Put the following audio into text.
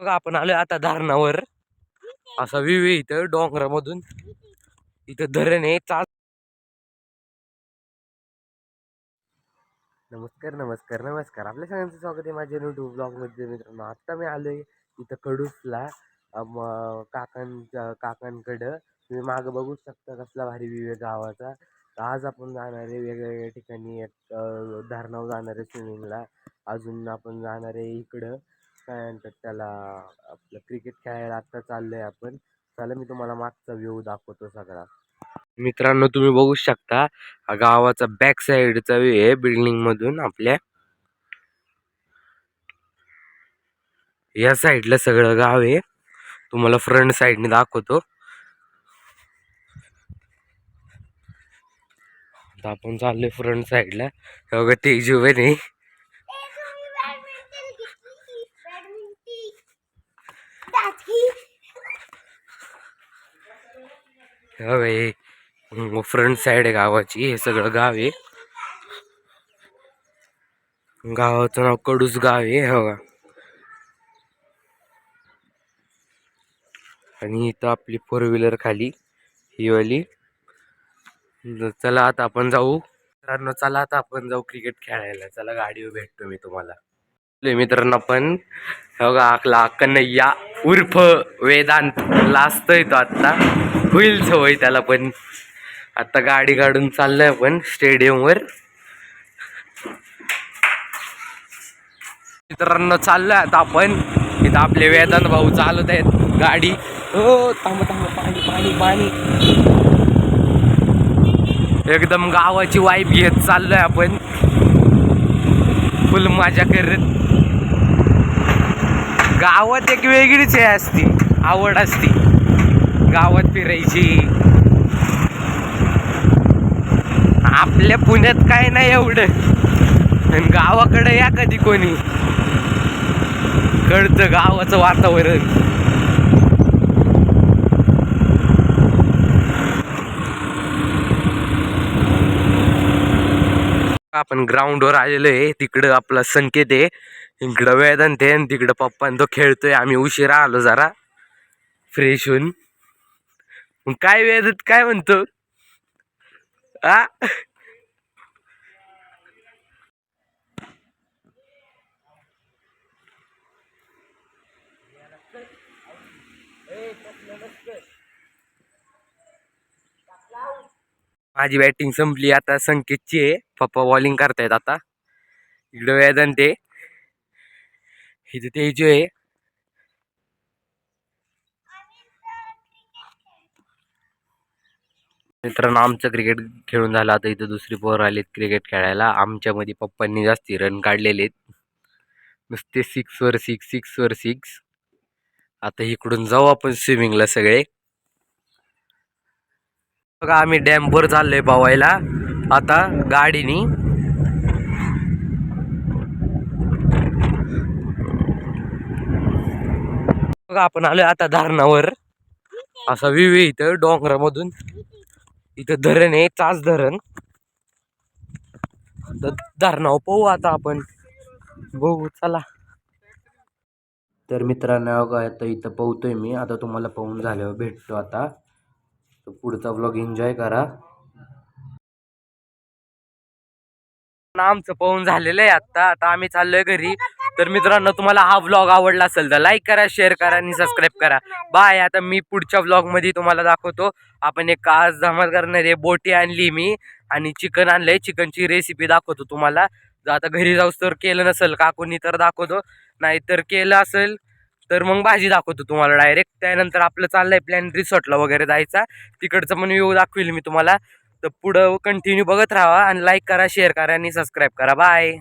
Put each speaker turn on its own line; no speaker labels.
बघा आपण आलोय आता धरणावर. असा व्ह्यू इथं डोंगरामधून. इथं धरण आहे चाल नमस्कार नमस्कार नमस्कार. आपल्या सगळ्यांचं स्वागत आहे माझ्या युट्यूब ब्लॉगमध्ये मित्रांनो. आत्ता मी आलोय इथं कडूसला. काकांच्या काकांकडं. तुम्ही मागं बघू शकता कसला भारी विवे गावाचा. आज आपण जाणार आहे वेगवेगळ्या ठिकाणी एक, धरणावर जाणार आहे स्विमिंगला अजून आपण जाणार आहे इकडं. काय म्हणतात त्याला आपलं क्रिकेट खेळायला आत्ता चाललोय आपण. चला मी तुम्हाला मागचा व्ह्यू दाखवतो सगळा. मित्रांनो तुम्ही बघू शकता हा गावाचा बॅक साईडचा व्ह्यू आहे बिल्डिंग मधून आपल्या. या साईडला सगळं गाव आहे. तुम्हाला फ्रंट साईडने दाखवतो. आता आपण चाललोय फ्रंट साईडला हे बघा तेजू पण हे फ्रंट साईड आहे गावाची हे सगळं गाव आहे. गावाचं नाव कडूस गाव आहे हो हे आणि इथं आपली फोर व्हीलर खाली ही वाली. चला आता आपण जाऊ. मित्रांनो चला आता आपण जाऊ क्रिकेट खेळायला. चला गाडीवर भेटतो मी तुम्हाला. मित्रांना मित्रांनो आपण. हो हे बघा आकला कन्हैया उर्फ वेदांत. लाजतोय तो आत्ता. होईल सवय त्याला पण. आता गाडी काढून चाललंय आपण स्टेडियमवर. मित्रांनो चाललोय आता आपण. इथं आपले वेदांत भाऊ चालत आहेत. गाडी. हो थांब थांब पाणी पाणी पाणी. एकदम गावाची वाईफ घेत चाललोय आपण. फुल मजा करत. गावात एक वेगळीच हे असती. आवड असती. गावात फिरायची. आपल्या पुण्यात काय नाही एवढं. आणि गावाकडे या कधी कोणी. कळतं गावाचं वातावरण. आपण ग्राउंडवर आलेलो आहे. तिकडं आपला संकेत आहे. इकडं वेदांत आहे आणि तिकडं पप्पा तो खेळतोय. आम्ही उशिरा आलो जरा. फ्रेश होऊन. मग काय वेदात काय म्हणतो? आ? माझी बॅटिंग संपली. आता संकेतची आहे. पप्पा बॉलिंग करतायत आता. इकडं वेदन ते इथं तेजू आहे. मित्रांनो आमचं क्रिकेट खेळून झालं. आता इथं दुसरी पोर आलीत क्रिकेट खेळायला. आमच्यामध्ये पप्पांनी जास्ती रन काढलेले आहेत. नुसते six were six six were six आता इकडून जाऊ आपण स्विमिंगला सगळे. बघा आम्ही डॅमवर चाललोय पवायला आता गाडीनी. बघा आपण आलोय आता धारणावर. असा विवे इथं डोंगरामधून. इथं धरण आहे चाच धरण. धरणावर पाहू आता आपण. बघू चला. तर मित्रांनो अगं आता इथं पोहतोय मी. आता तुम्हाला पाहून झाल्यावर भेटतो आता. तर पुढचा ब्लॉग एन्जॉय करा. आमचं पाहून झालेलं आहे आत्ता. आता आम्ही चाललोय घरी. तर मित्रांनो तुम्हाला हा व्लॉग आवडला असेल तर लाईक करा शेअर करा आणि सबस्क्राईब करा. बाय आता मी पुढच्या व्लॉगमध्ये तुम्हाला दाखवतो. आपण एक आज धमाल करणार बोटी आणली मी आणि चिकन आणलंय. चिकनची रेसिपी दाखवतो तुम्हाला. जर आता घरी जाऊस तर केलं नसेल का कोणी तर दाखवतो. नाहीतर केलं असेल तर मग भाजी दाखवतो तुम्हाला डायरेक्ट त्यानंतर आपलं चाललंय प्लॅन रिसॉर्टला वगैरे जायचा. तिकडचं पण व्ह्यू दाखवेल मी तुम्हाला. तर पुढं कंटिन्यू बघत राहा आणि लाईक करा शेअर करा आणि सबस्क्राईब करा. बाय